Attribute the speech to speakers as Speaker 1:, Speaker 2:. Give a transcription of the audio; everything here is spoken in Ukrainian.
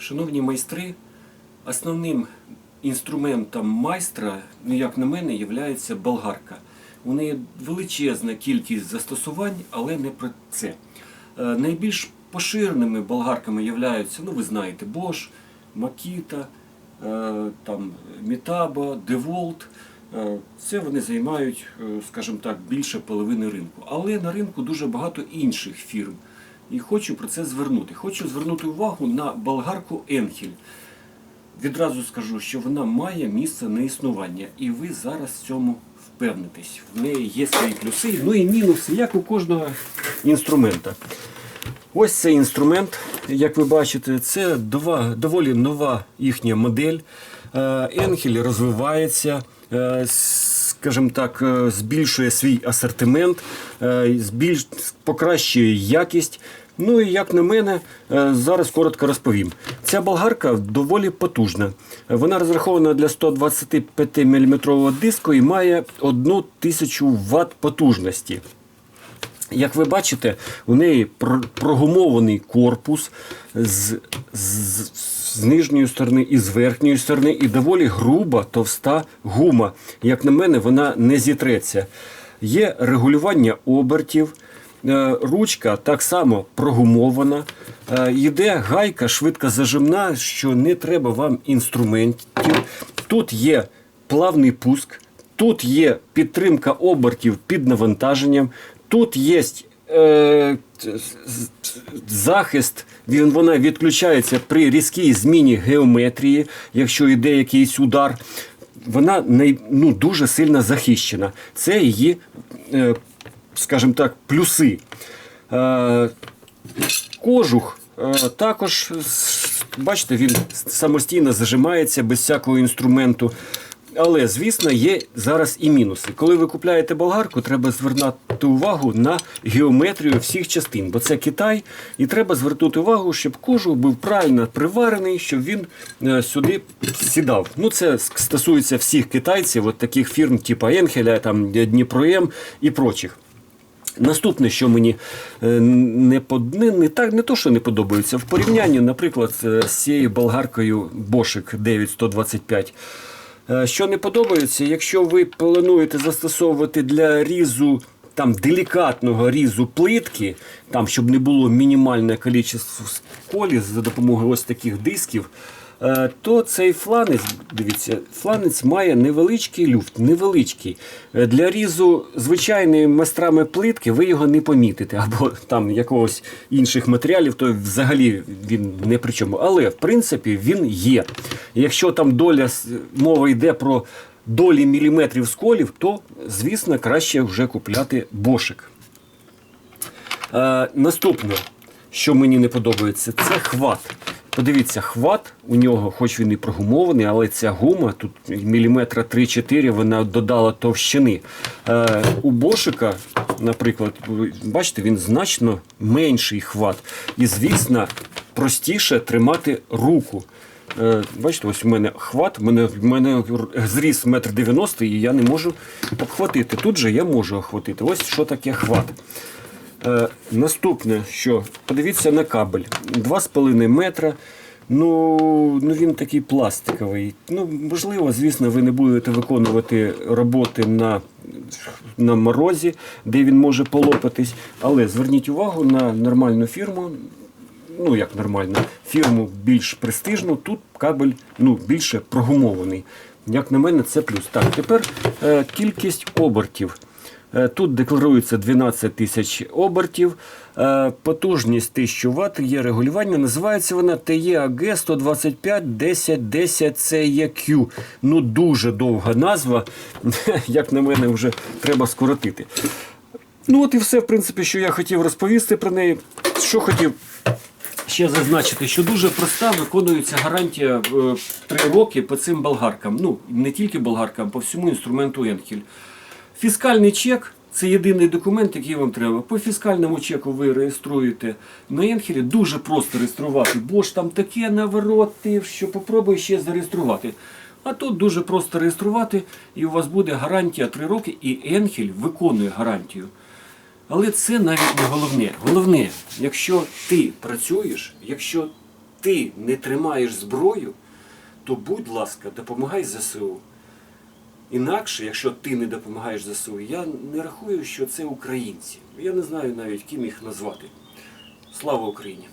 Speaker 1: Шановні майстри, основним інструментом майстра, ну як на мене, є болгарка. У неї величезна кількість застосувань, але не про це. Е, Найбільш поширеними болгарками являються, ну ви знаєте, Bosch, Makita, е, там, Metabo, DeWalt. Е, Це вони займають, скажімо так, більше половини ринку. Але на ринку дуже багато інших фірм. І хочу про це звернути. Хочу звернути увагу на болгарку Енхель. Відразу скажу, що вона має місце на існування, і ви зараз в цьому впевнитесь. В неї є свої плюси, ну і мінуси, як у кожного інструмента. Ось цей інструмент, як ви бачите, це доволі нова їхня модель. Енхель розвивається, е, скажімо так, е, збільшує свій асортимент, е, збільш... покращує якість. Ну і як на мене, е, зараз коротко розповім. Ця болгарка доволі потужна. Вона розрахована для 125 мм диску і має 1000 Вт потужності. Як ви бачите, у неї прогумований корпус з, з, з нижньої сторони і з верхньої сторони, і доволі груба, товста гума. Як на мене, вона не зітреться. Є регулювання обертів. е, Ручка так само прогумована. Е, Йде гайка швидкозажимна, що не треба вам інструментів. Тут є плавний пуск, тут є підтримка обертів під навантаженням, тут є е, захист, він, вона відключається при різкій зміні геометрії, якщо йде якийсь удар. Вона най, ну, дуже сильно захищена. Це її, е, скажімо так, плюси. Е, Кожух також, бачите, він самостійно зажимається без всякого інструменту. Але, звісно, є зараз і мінуси. Коли ви купляєте болгарку, треба звернути увагу на геометрію всіх частин, бо це Китай, і треба звернути увагу, щоб кожух був правильно приварений, щоб він е, сюди сідав. Ну, це стосується всіх китайців, от таких фірм, типу Енхеля, там Дніпроєм і прочих. Наступне, що мені е, не, под- не, не, так, не то, що не подобається, в порівнянні, наприклад, з цією болгаркою Boschik 9125. Е, Що не подобається, якщо ви плануєте застосовувати для різу там делікатного різу плитки, там, щоб не було мінімальне кількість сколів за допомогою ось таких дисків, то цей фланець, дивіться, фланець має невеличкий люфт, невеличкий. Е, Для різу звичайної майстрами плитки ви його не помітите, або там якогось інших матеріалів, то взагалі він не при чому. Але в принципі він є. Якщо там доля мова йде про долі міліметрів сколів, то звісно краще вже купляти бошик. Е, наступне, що мені не подобається, це хват. Подивіться, хват у нього, хоч він і прогумований, але ця гума, тут міліметра 3-4, вона додала товщини. Е, у бошика, наприклад, бачите, він значно менший хват. І, звісно, простіше тримати руку. Е, Бачите, ось у мене хват, у мене, мене зріс 1,90 м і я не можу обхватити. Тут же я можу охватити. Ось що таке хват. Е, наступне, що подивіться на кабель 2,5 метра. Ну, ну він такий пластиковий. Ну, можливо, звісно, ви не будете виконувати роботи на, на морозі, де він може полопатись. Але зверніть увагу на нормальну фірму. Ну, як нормально, фірму більш престижну, тут кабель ну, більше прогумований. Як на мене, це плюс. Так, тепер е, кількість обертів. Е, Тут декларується 12 тисяч обертів, е, потужність 1000 Вт, є регулювання. Називається вона TEAG 125 10 10 CEQ. Ну дуже довга назва. Як на мене, вже треба скоротити. Ну от і все, в принципі, що я хотів розповісти про неї. Що хотів ще зазначити, що дуже проста виконується гарантія 3 роки по цим болгаркам. Ну, не тільки болгаркам, по всьому інструменту Енхель. Фіскальний чек це єдиний документ, який вам треба. По фіскальному чеку ви реєструєте на Енхелі. Дуже просто реєструвати, бо ж там таке навороти, що попробуй ще зареєструвати. А тут дуже просто реєструвати, і у вас буде гарантія 3 роки, і Енхель виконує гарантію. Але це навіть не головне. Головне, якщо ти працюєш, якщо ти не тримаєш зброю, то будь ласка, допомагай ЗСУ. Інакше, якщо ти не допомагаєш ЗСУ, я не рахую, що це українці. Я не знаю навіть, ким їх назвати. Слава Україні!